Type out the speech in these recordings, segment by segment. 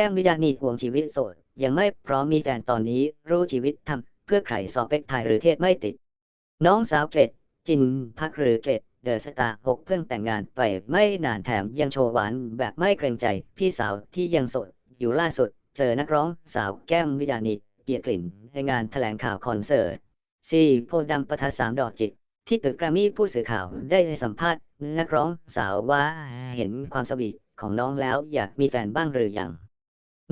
แก้มวิญญาณีห่วงชีวิตโสด ยังไม่พร้อมมีแฟนตอนนี้รู้ชีวิตทำเพื่อใครสอบเป็กไทยหรือเทศไม่ติด น้องสาวเกรดจินพักหรือเกรดเดอะสตาร์หกเพิ่งแต่งงานไปไม่นานแถมยังโชว์หวานแบบไม่เกรงใจ พี่สาวที่ยังโสด อยู่ล่าสุด เจอนักร้องสาวแก้มวิญญาณีเกียรกลิ่นในงานแถลงข่าวคอนเสิร์ตซีโพธิ์ดำปะทัดสามดอกจิต ที่ตึกแกรมมี่ผู้สื่อข่าวได้สัมภาษณ์ นักร้องสาวว่าเห็นความสวีทของน้องแล้วอยากมีแฟนบ้างหรือยัง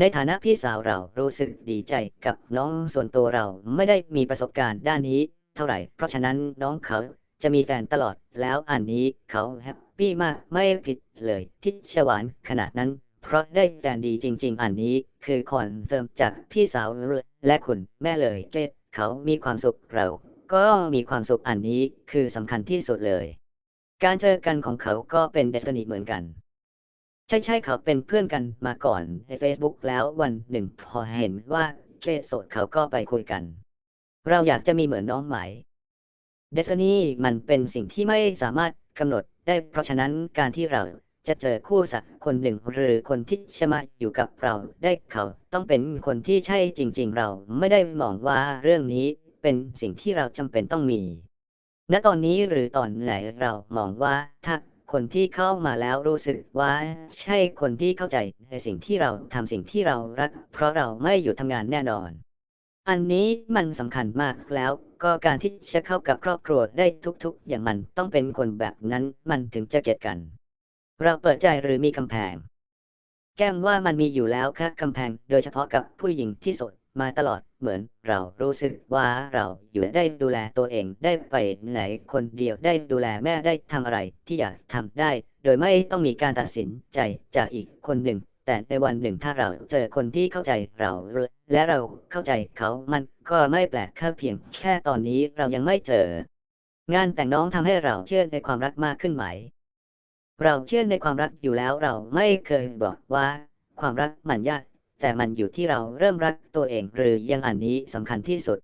ในฐานะพี่สาวเรารู้สึกดีใจกับน้องส่วนตัวเราไม่ได้มีประสบการณ์ด้านนี้ เท่าไหร่ เพราะฉะนั้นน้องเขาจะมีแฟนตลอดแล้วอันนี้เขาแฮปปี้มากไม่ผิดเลยที่ชหวานขนาดนั้น เพราะได้แฟนดีจริง ๆ อันนี้คือคอนเฟิร์มจากพี่สาวและคุณแม่เลยเกรดเขามีความสุขเรา ก็มีความสุขอันนี้คือสำคัญที่สุดเลย การเจอกันของเขาก็เป็นเดสตินีเหมือนกัน ใช่ใช่ๆเขาเป็นเพื่อนกันมาก่อนใน Facebook แล้ววันหนึ่งพอเห็นว่าเกรดโสดเขาก็ไปคุยกัน เราอยากจะมีเหมือนน้องไหมเดสนี่มันเป็นสิ่งที่ไม่สามารถกำหนดได้เพราะฉะนั้นการที่เราจะเจอคู่สักคนหนึ่งหรือคนที่จะมาอยู่กับเราได้เขาต้องเป็นคนที่ใช่จริง ๆ เราไม่ได้มองว่าเรื่องนี้เป็นสิ่งที่เราจำเป็นต้องมี ณตอนนี้หรือตอนไหนเรามองว่าถ้า คนที่เข้ามาแล้วรู้สึกว่าใช่คนที่เข้าใจในสิ่งที่เราทำสิ่งที่เรารัก เพราะเราไม่อยู่ทำงานแน่นอน อันนี้มันสำคัญมากแล้วก็การที่จะเข้ากับครอบครัวได้ทุกๆ อย่างมันต้องเป็นคนแบบนั้นมันถึงจะเก็ตกัน เราเปิดใจหรือมีกำแพง แก้มว่ามันมีอยู่แล้วค่ะกำแพงโดยเฉพาะกับผู้หญิงที่โสด มาตลอดเหมือนเรารู้สึกว่าเราอยู่ได้ดูแลตัวเองได้ไปไหนคนเดียวได้ดูแลแม่ได้ทำอะไรที่อยากทำได้ โดยไม่ต้องมีการตัดสินใจจากอีกคนหนึ่ง แต่ในวันหนึ่งถ้าเราเจอคนที่เข้าใจเรา และเราเข้าใจเขามันก็ไม่แปลกแค่เพียง แค่ตอนนี้เรายังไม่เจอ งานแต่งน้องทำให้เราเชื่อในความรักมากขึ้นไหม เราเชื่อในความรักอยู่แล้วเราไม่เคยบอกว่า ความรักมันยาก แต่มันอยู่ที่เราเริ่มรักตัวเองหรือยังอันนี้สำคัญที่สุด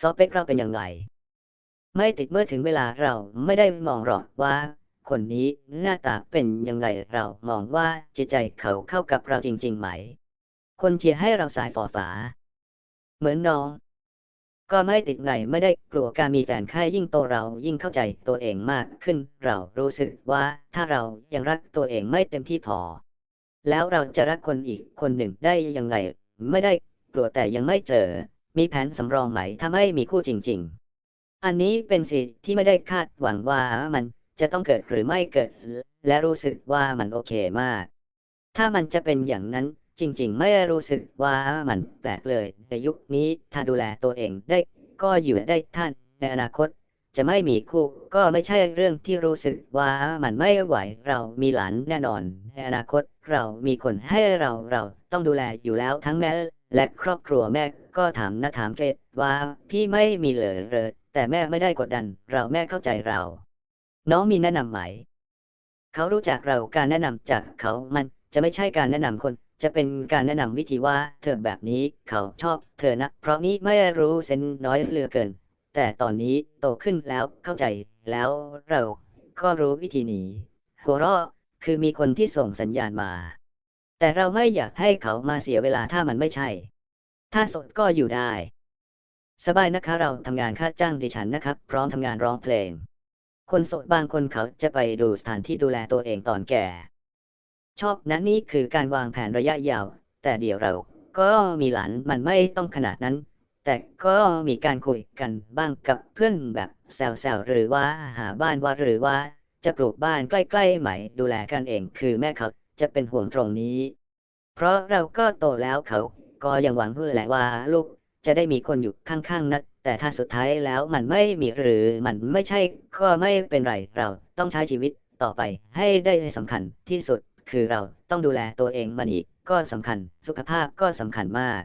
สเปคเราเป็นอย่างไร ไม่ติดเมื่อถึงเวลาเราไม่ได้มองหรอกว่า คนนี้หน้าตาเป็นยังไงเรามองว่าจิตใจเขาเข้ากับเราจริง ๆ ไหม คนเชียร์ให้เราสายฝอฝา เหมือนน้อง ก็ไม่ติดไงไม่ได้กลัวการมีแฟนค่ยยิ่งโตเรายิ่งเข้าใจตัวเองมากขึ้น เรารู้สึกว่าถ้าเรายังรักตัวเองไม่เต็มที่พอ แล้วเราจะรักคนอีกคนหนึ่งได้ยังไง ไม่ได้กลัวแต่ยังไม่เจอ มีแผนสำรองไหมถ้าไม่มีคู่จริง ๆ อันนี้เป็นสิ่งที่ไม่ได้คาดหวังว่ามันจะต้องเกิดหรือไม่เกิด และรู้สึกว่ามันโอเคมาก ถ้ามันจะเป็นอย่างนั้นจริง ๆ ไม่รู้สึกว่ามันแปลกเลยในยุคนี้ถ้าดูแลตัวเองได้ก็อยู่ได้ท่านในอนาคต จะไม่มีคู่ก็ไม่ใช่เรื่องที่รู้สึกว่ามันไม่ไหวเรามีหลานแน่นอนในอนาคตเรามีคนให้เราเราต้องดูแลอยู่แล้วทั้งแม่และครอบครัวแม่ก็ถามนะถามเกรดว่าพี่ไม่มีเลยเลยแต่แม่ไม่ได้กดดัน เราแม่เข้าใจเรา น้องมีแนะนำไหม เขารู้จักเราการแนะนำจากเขามันจะไม่ใช่การแนะนำคน จะเป็นการแนะนำวิธีว่าเธอแบบนี้เขาชอบเธอนะ เพราะนี้ไม่รู้เซนน้อยเหลือเกิน แต่ตอนนี้โตขึ้นแล้วเข้าใจแล้วเราก็รู้วิธีหนีหัวเราะคือมีคนที่ส่งสัญญาณมา แต่เราไม่อยากให้เขามาเสียเวลาถ้ามันไม่ใช่ ถ้าสดก็อยู่ได้ สบายนะคะเราทำงานค่าจ้างดิฉันนะครับ พร้อมทำงานร้องเพลง คนโสดบางคนเขาจะไปดูสถานที่ดูแลตัวเองตอนแก่ ชอบนะนี่คือการวางแผนระยะยาว แต่เดี๋ยวเราก็มีหลานมันไม่ต้องขนาดนั้น แต่ก็มีการคุยกันบ้างกับเพื่อนแบบแซวๆหรือว่าหาบ้านว่าหรือว่าจะปลูกบ้านใกล้ๆไหม่ดูแลกันเองคือแม่เขาจะเป็นห่วงตรงนี้ เพราะเราก็โตแล้วเขาก็ยังหวังแหละว่าลูกจะได้มีคนอยู่ข้างๆนะแต่ถ้าสุดท้ายแล้วมันไม่มีหรือมันไม่ใช่ก็ไม่เป็นไรเราต้องใช้ชีวิตต่อไปให้ได้สำคัญที่สุดคือเราต้องดูแลตัวเองมันอีกก็สำคัญสุขภาพก็สำคัญมาก